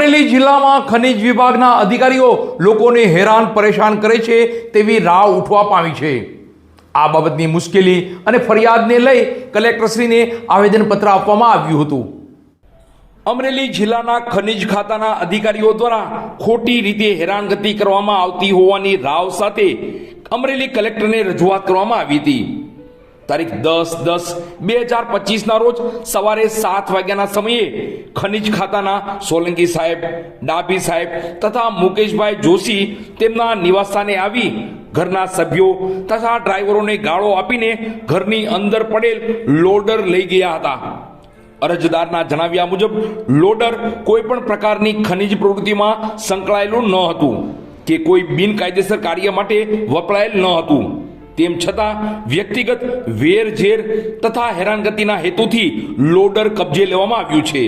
અમરેલી જિલ્લામાં ખનિજ વિભાગના અધિકારીઓ લોકોને હેરાન પરેશાન કરે છે તેવી રાવ ઉઠવા પામી છે. આ બાબતની મુશ્કેલી અને ફરિયાદને લઈ કલેક્ટરશ્રીને આવેદનપત્ર આપવામાં આવ્યું હતું. અમરેલી જિલ્લાના ખનિજ ખાતાના અધિકારીઓ દ્વારા ખોટી રીતે હેરાનગતિ કરવામાં આવતી હોવાની રાવ સાથે અમરેલી કલેક્ટરને રજૂઆત કરવામાં આવી હતી. તારીખ દસ દસ બે હજાર પચીસના રોજ સવારે સાત વાગ્યાના સમયે ખનિજ ખાતાના સોલંકી સાહેબ, ડાભી સાહેબ તથા મુકેશભાઈ જોશી તેમના નિવાસસ્થાને આવી ઘરના સભ્યો તથા ડ્રાઈવરોને ગાળો આપીને ઘરની અંદર પડેલ લોડર લઈ ગયા હતા. અરજદારના જણાવ્યા મુજબ, લોડર કોઈ પણ પ્રકારની ખનિજ પ્રવૃત્તિમાં સંકળાયેલું ન હતું કે કોઈ બિનકાયદેસર કાર્ય માટે વપરાયેલ ન હતું. તેમ છતાં વ્યક્તિગત વેર ઝેર તથા હેરાનગતિના હેતુથી લોડર કબજે લેવામાં આવ્યું છે.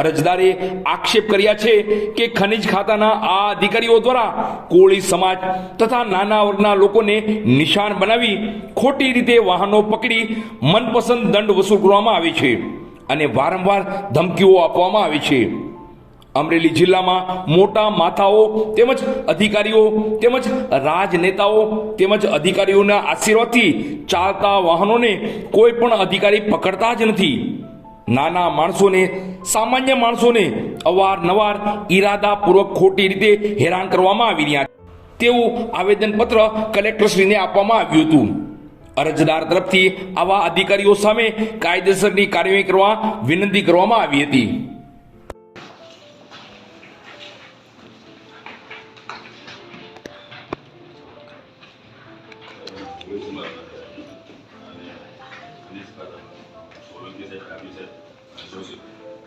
અરજદારે આક્ષેપ કર્યા છે કે ખનિજ ખાતાના આ અધિકારીઓ દ્વારા કોળી સમાજ તથા નાના વર્ગના લોકોને નિશાન બનાવી ખોટી રીતે વાહનો પકડી મનપસંદ દંડ વસૂલ કરવામાં આવે છે અને વારંવાર ધમકીઓ આપવામાં આવે છે. અમરેલી જિલ્લામાં મોટા માથાઓ તેમજ અધિકારીઓ તેમજ રાજનેતાઓ તેમજ અધિકારીઓના આશીર્વાદથી ચાલતા વાહનોને કોઈ પણ અધિકારી પકડતા જ નથી. નાના માણસોને, સામાન્ય માણસોને અવારનવાર ઈરાદાપૂર્વક ખોટી રીતે હેરાન કરવામાં આવી રહ્યા તેવું આવેદનપત્ર કલેક્ટરશ્રીને આપવામાં આવ્યું હતું. અરજદાર તરફથી આવા અધિકારીઓ સામે કાયદેસરની કાર્યવાહી કરવા વિનંતી કરવામાં આવી હતી. અને જોશી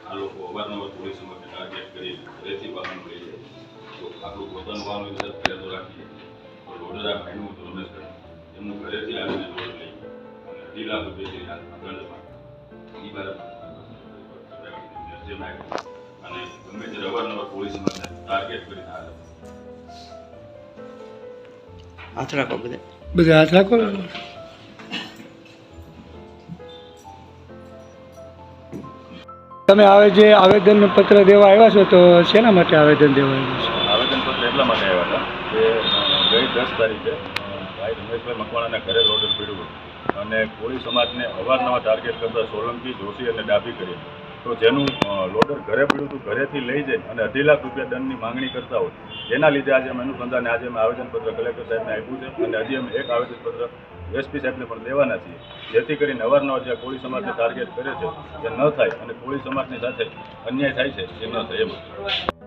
આ લોકો અવારનવાર પોલીસ માટે ટાર્ગેટ કરી ઘરેથી વાહનો લઈ જાય તો આપણું પોતાનું વાહન હોય તો સાહેબ ફરિયાદો રાખીએ તો લોડર ભાઈનું રમેશભાઈ એમનું ઘરેથી આવીને રોડ લઈ અને અઢી લાખ રૂપિયાથી આ દંડમાં એ બરાબર અને ગમે તે અવારનવાર પોલીસ માટે ટાર્ગેટ કરીને આવે હાથ રાખો બધા. બધા હાથ રાખો તમે આવે જે આવેદન પત્ર દેવા આવ્યા છો, તો શેના માટે આવેદન દેવા આવ્યું છે? આવેદન આવેદનપત્ર એટલા માટે આવ્યા હતા કે ગઈ દસ તારીખે ભાઈ રમેશભાઈ મકવાણાના ઘરે લોડર પીડ્યું અને કોળી સમાજને અવારનવાર ટાર્ગેટ કરતા સોલંકી, જોશી અને ડાભી કરી તો જેનું લોડર ઘરે પડ્યું હતું, ઘરેથી લઈ જાય અને અઢી લાખ રૂપિયા દંડની માંગણી કરતા હોય, એના લીધે આજે અમે અનુસંધાને આજે અમે આવેદનપત્ર કલેક્ટર સાહેબને આપ્યું છે અને હજી અમે એક આવેદનપત્ર એસપી સાહેબને પણ દેવાના છીએ. જેથી કરીને અવારનવાર જે કોળી સમાજને ટાર્ગેટ કરે છે, એ ન થાય અને કોળી સમાજની સાથે અન્યાય થાય છે, એ ન થાય એમ.